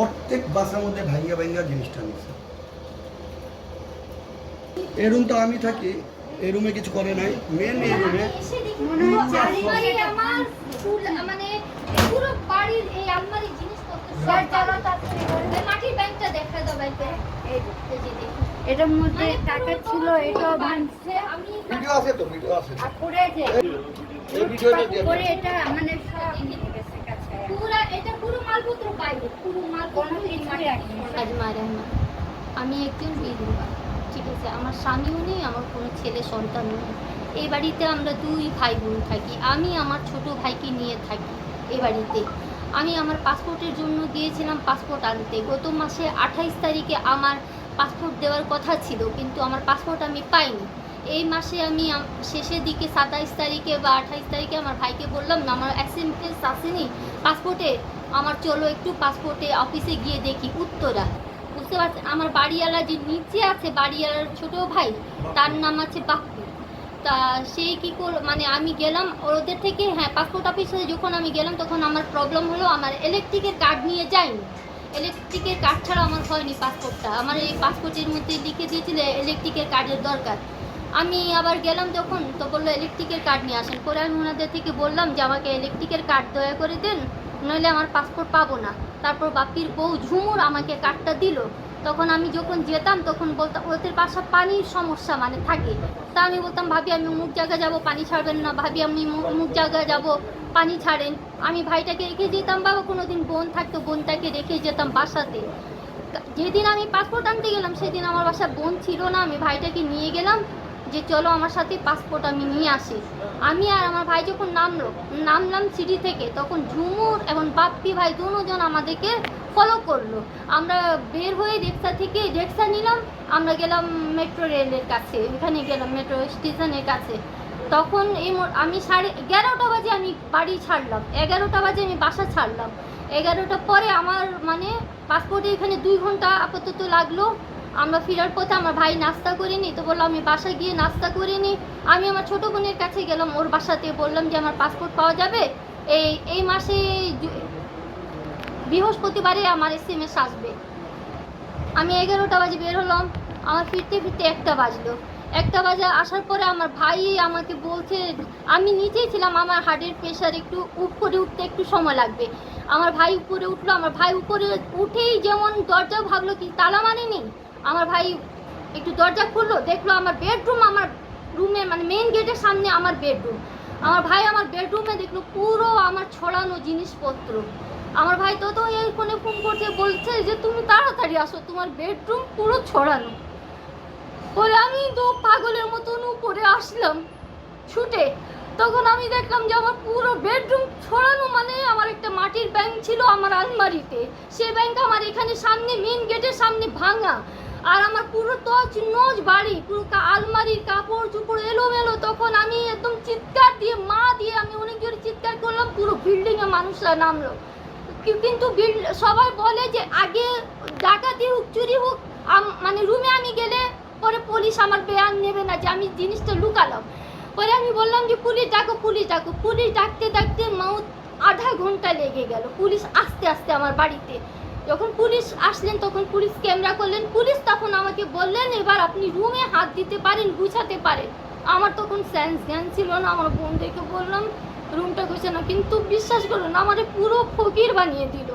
প্রত্যেক বাসার মধ্যে ভাইয়া ভাইয়া জিনিসটা নিচ্ছে। এই রুম তো আমি থাকি এই রুমে কিছু করে নাই। মেন এই রুমে মনে। এটার মধ্যে মানে টাকা ছিল পুরো এটাও ভাঙছে। ভিডিও আছে তো ভিডিও আছে। যে এটা মানে সব পুরো এটা পুরো মালপত্র পুরো কোনো কিছুই রহমান আমি একজন বিধবা ঠিক আছে? আমার স্বামীও নেই আমার কোনো ছেলে সন্তানও নেই। এই বাড়িতে আমরা দুই ভাই বোন থাকি। আমি আমার ছোট ভাইকে নিয়ে থাকি এ বাড়িতে। আমি আমার পাসপোর্টের জন্য গিয়েছিলাম পাসপোর্ট আনতে। গত মাসে আঠাইশ তারিখে আমার পাসপোর্ট দেওয়ার কথা ছিল কিন্তু আমার পাসপোর্ট আমি পাইনি। এই মাসে আমি শেষের দিকে সাতাইশ তারিখে বা আঠাইশ তারিখে আমার ভাইকে বললাম না আমার অ্যাক্সেপ্টেন্স আসেনি পাসপোর্টে আমার চলো একটু পাসপোর্টে অফিসে গিয়ে দেখি। উত্তরা। বুঝতে পারছেন? আমার বাড়িওয়ালা যে নিচে আছে, বাড়িওয়ালার ছোট ভাই, তার নাম আছে বাপ্পু। তা সেই কী কর মানে আমি গেলাম, ওদের থেকে হ্যাঁ পাসপোর্ট অফিসে যখন আমি গেলাম, তখন আমার প্রবলেম হলো, আমার ইলেকট্রিকের কার্ড নিয়ে যাইনি ইলেকট্রিকের কার্ড ছাড়া আমার হয়নি পাসপোর্টটা আমার এই পাসপোর্টের মধ্যে লিখে দিয়েছিল ইলেকট্রিকের কার্ডের দরকার। আমি আবার গেলাম যখন, তো বলল ইলেকট্রিকের কার্ড নিয়ে আসেন। পরে আমি ওনাদের থেকে বললাম যে, আমাকে ইলেকট্রিকের কার্ড দয়া করে দেন, নইলে আমার পাসপোর্ট পাবো না। তারপর বাপির বউ ঝুমুর আমাকে কার্ডটা দিল। তখন আমি যখন যেতাম, তখন বলতাম ওদের বাসা পানির সমস্যা মানে থাকে। তা আমি বলতাম, ভাবি, আমি অমুক জায়গায় যাব, পানি ছাড়বেন না। ভাবি, আমি অমুক- জায়গায় যাব, পানি ছাড়েন। আমি ভাইটাকে রেখে যেতাম, বাবা কোনো দিন বোন থাকতো, বোনটাকে রেখে যেতাম বাসাতে। যেদিন আমি পাসপোর্ট আনতে গেলাম, সেদিন আমার বাসায় বোন ছিল না। আমি ভাইটাকে নিয়ে গেলাম। যে চলো আমার সাথে পাসপোর্ট আমি নিয়ে আসি। আমি আর আমার ভাই যখন নামলো, নামলাম সিটি থেকে, তখন ঝুমুর এবং বাপ্পি ভাই দুজন আমাদেরকে ফলো করল। আমরা বের হয়ে রিক্সা থেকে রিক্সা নিলাম, আমরা গেলাম মেট্রো রেলের কাছে, এখানে গেলাম মেট্রো স্টেশনের কাছে। তখন এই আমি সাড়ে এগারোটা বাজে আমি বাড়ি ছাড়লাম। এগারোটা বাজে আমি বাসা ছাড়লাম। এগারোটা পরে আমার মানে পাসপোর্টে এখানে দুই ঘণ্টা আপাতত লাগল। আমরা ফেরার পথে আমার ভাই নাস্তা করে নি তো বললাম আমি বাসায় গিয়ে নাস্তা করে নি আমি আমার ছোটো বোনের কাছে গেলাম, ওর বাসাতে বললাম যে আমার পাসপোর্ট পাওয়া যাবে। এই এই মাসে বৃহস্পতিবারে আমার এস এম এস আসবে। আমি এগারোটা বাজে বের হলাম, আমার ফিরতে ফিরতে একটা বাজলো। একটা বাজে আসার পরে আমার ভাই আমাকে বলছে, আমি নিচেই ছিলাম, আমার হার্টের প্রেশার একটু উপরে উঠতে একটু সময় লাগবে। আমার ভাই উপরে উঠল, আমার ভাই উপরে উঠেই যেমন দরজা ভাবলো কি তালা মানেনি আমার ভাই একটু দরজা খুললো, দেখল আমার বেডরুম আমার রুমে মানে মেন গেটের সামনে আমার বেডরুম আমার ভাই আমার বেডরুমে দেখল পুরো আমার ছড়ানো জিনিসপত্র। আমার ভাই তো তো এই ফোনে ফোন করছে, বলছে যে তুমি তাড়াতাড়ি আসো, তোমার বেডরুম পুরো ছড়ানো। বলে আমি তো পাগলের মতন উপরে আসলাম ছুটে। তখন আমি দেখলাম যে আমার পুরো বেডরুম ছড়ানো মানে আমার একটা মাটির ব্যাংক ছিল আমার আলমারিতে। সে ব্যাংক আমার এখানে সামনে মেন গেটের সামনে ভাঙা। আর আমার পুরো তছ নজ বাড়ি পুরো আলমারির কাপড় চুপড় এলোমেলো, তখন আমি একদম চিৎকার দিয়ে, মা দিয়ে আমি অনেক জোরে চিৎকার করলাম, পুরো বিল্ডিংয়ে মানুষরা নামলো। কিন্তু সবাই বলে যে, আগে ডাকাতি হোক, চুরি হোক মানে রুমে আমি গেলে পরে পুলিশ আমার বেয়ান নেবে না, যে আমি জিনিসটা লুকালাম। পরে আমি বললাম যে, পুলিশ ডাকো পুলিশ ডাকো। পুলিশ ডাকতে ডাকতে মাউথ আধা ঘণ্টা লেগে গেল। পুলিশ আস্তে আস্তে আমার বাড়িতে যখন পুলিশ আসলেন, তখন পুলিশ ক্যামেরা করলেন। পুলিশ তখন আমাকে বললেন, এবার আপনি রুমে হাত দিতে পারেন, গুছাতে পারেন। আমার তখন সেন্স জ্ঞান ছিল না, আমার বোনদেরকে বললাম, রুমটা গোছানো। কিন্তু বিশ্বাস করুন, আমারে পুরো ফকির বানিয়ে দিল।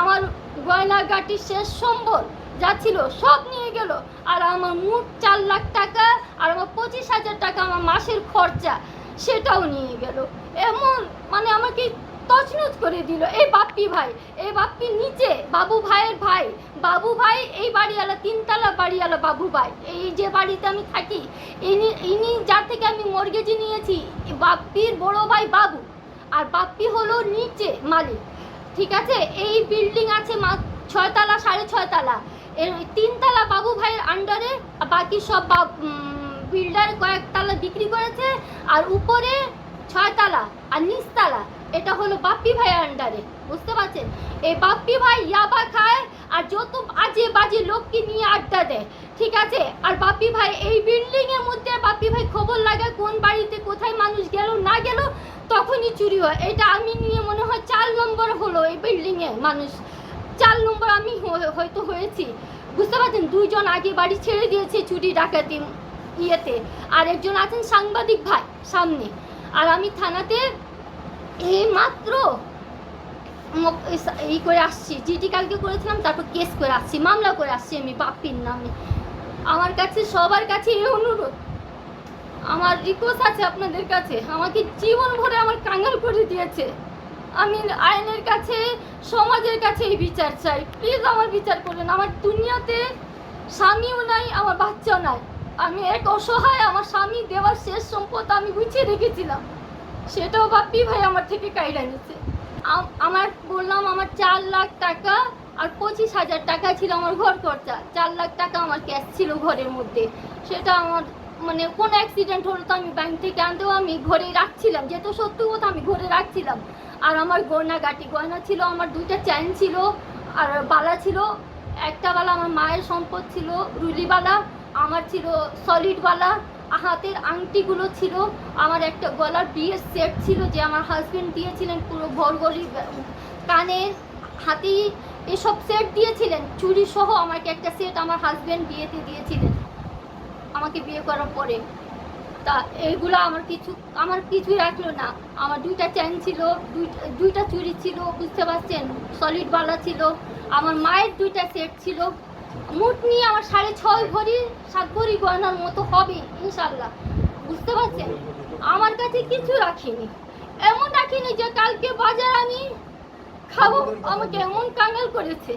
আমার গয়না গাটি শেষ সম্বল যা ছিল সব নিয়ে গেল। আর আমার মোট চার লাখ টাকা আর আমার পঁচিশ হাজার টাকা আমার মাসের খরচা সেটাও নিয়ে গেল। এমন মানে আমাকে তছনছ করে দিল। এই বাপ্পি ভাই এই বাপ্পি নিচে, বাবু ভাইয়ের ভাই। বাবু ভাই, এই বাড়িওয়ালা, তিনতলা বাড়িওয়ালা বাবু ভাই। এই যে বাড়িতে আমি থাকি, ইনি ইনি যার থেকে আমি মর্গেজি নিয়েছি বাপ্পির বড় ভাই বাবু। আর বাপ্পি হলো নিচে মালিক, ঠিক আছে? এই বিল্ডিং আছে ছয়তলা, সাড়ে ছয়তলা। এর তিনতলা বাবু ভাইয়ের আন্ডারে বাকি সব বিল্ডার কয়েকতলা বিক্রি করেছে। আর উপরে ছয়তলা, আর নিচতলা। এটা হলো বাপ্পি ভাইয়ের আন্ডারে বুঝতে পারছেন? এই বাপ্পি ভাই ইয়াবা খায় আর যত বাজে বাজে লোককে নিয়ে আড্ডা দেয়, ঠিক আছে? আর বাপ্পি ভাই এই বিল্ডিং এর মধ্যে বাপ্পি ভাই খবর লাগে কোন বাড়িতে কোথায় মানুষ গেল, না গেল, তখনই চুরি হয়। এটা আমি নিয়ে মনে হয় চার নম্বর হলো এই বিল্ডিং এ মানুষ। চার নম্বর আমি হয়তো হয়েছি। বুঝতে পারছেন? দুইজন আগে বাড়ি ছেড়ে দিয়েছে চুরি, ডাকাতি ইয়েতে। আর একজন আছেন সাংবাদিক ভাই সামনে। আর আমি থানাতে এই মাত্র এই করে আসছি জিটি কালকে করেছিলাম, তারপর কেস করে আসছি, মামলা করে আসছি আমি বাপির নামে। আমার কাছে, সবার কাছে এই অনুরোধ। আমার রিকোয়েস্ট আছে আপনাদের কাছে। আমাকে জীবন ভরে আমার কাঙ্গাল করে দিয়েছে। আমি আইনের কাছে, সমাজের কাছে এই বিচার চাই। প্লিজ আমার বিচার করুন আমার দুনিয়াতে স্বামীও নাই, আমার বাচ্চাও নাই। আমি এক অসহায়, আমার স্বামী দেওয়ার শেষ সম্পদ আমি গুছিয়ে রেখেছিলাম। সেটাও বাপ্পি ভাই আমার থেকে কাইরা নিচ্ছে আমার বললাম আমার চার লাখ টাকা আর পঁচিশ হাজার টাকা ছিল আমার ঘর খরচা। চার লাখ টাকা আমার ক্যাশ ছিল ঘরের মধ্যে। সেটা আমার মানে কোনো অ্যাক্সিডেন্ট হলো তো আমি ব্যাংক থেকে আনতেও আমি ঘরে রাখছিলাম। যেহেতু সত্যি কথা, আমি ঘরে রাখছিলাম। আর আমার গয়না গাটি গয়না ছিল, আমার দুইটা চ্যান ছিল, আর বালা ছিল। একটা বালা আমার মায়ের সম্পদ ছিল, রুলিবালা, আমার ছিল সলিড বালা। হাতের আংটিগুলো ছিল, আমার একটা গলার বিয়ের সেট ছিল যে আমার হাজবেন্ড দিয়েছিলেন পুরো ঘরগলি কানের হাতি এসব সেট দিয়েছিলেন। চুরি সহ আমাকে একটা সেট আমার হাজবেন্ড বিয়েতে দিয়েছিলেন আমাকে বিয়ে করার পরে। তা এইগুলো আমার কিছু, আমার কিছুই রাখল না। আমার দুইটা চেন ছিল, দুইটা চুড়ি ছিল, বুঝতে পারছেন? সলিড বালা ছিল। আমার মায়ের দুইটা সেট ছিল। মোট নিয়ে আমার সাড়ে ছয় ভরি, সাত ভরি গয়নার মতো হবে ইনশাল্লাহ বুঝতে পারছেন? আমার কাছে কিছু রাখিনি। এমন রাখিনি যে কালকে বাজার আমি খাব। আমাকে এমন কাঙ্গাল করেছে।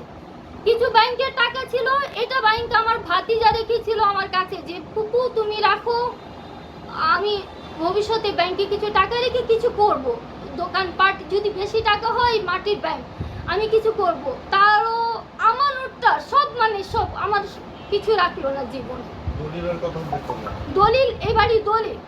কিছু ব্যাংকের টাকা ছিল, এটা ব্যাংক আমার ভাতিজা রেখেছিল আমার কাছে যে, ফুপু, তুমি রাখো। আমি ভবিষ্যতে ব্যাংকে কিছু টাকা রেখে কিছু করব। দোকানপাট যদি বেশি টাকা হয়, মাটির ব্যাংক, আমি কিছু করব। তারও আমানতটা সব মানে সব আমার কিছু রাখল না জীবন। দলিলের কথা বলতে দলিল এবারই দলিল।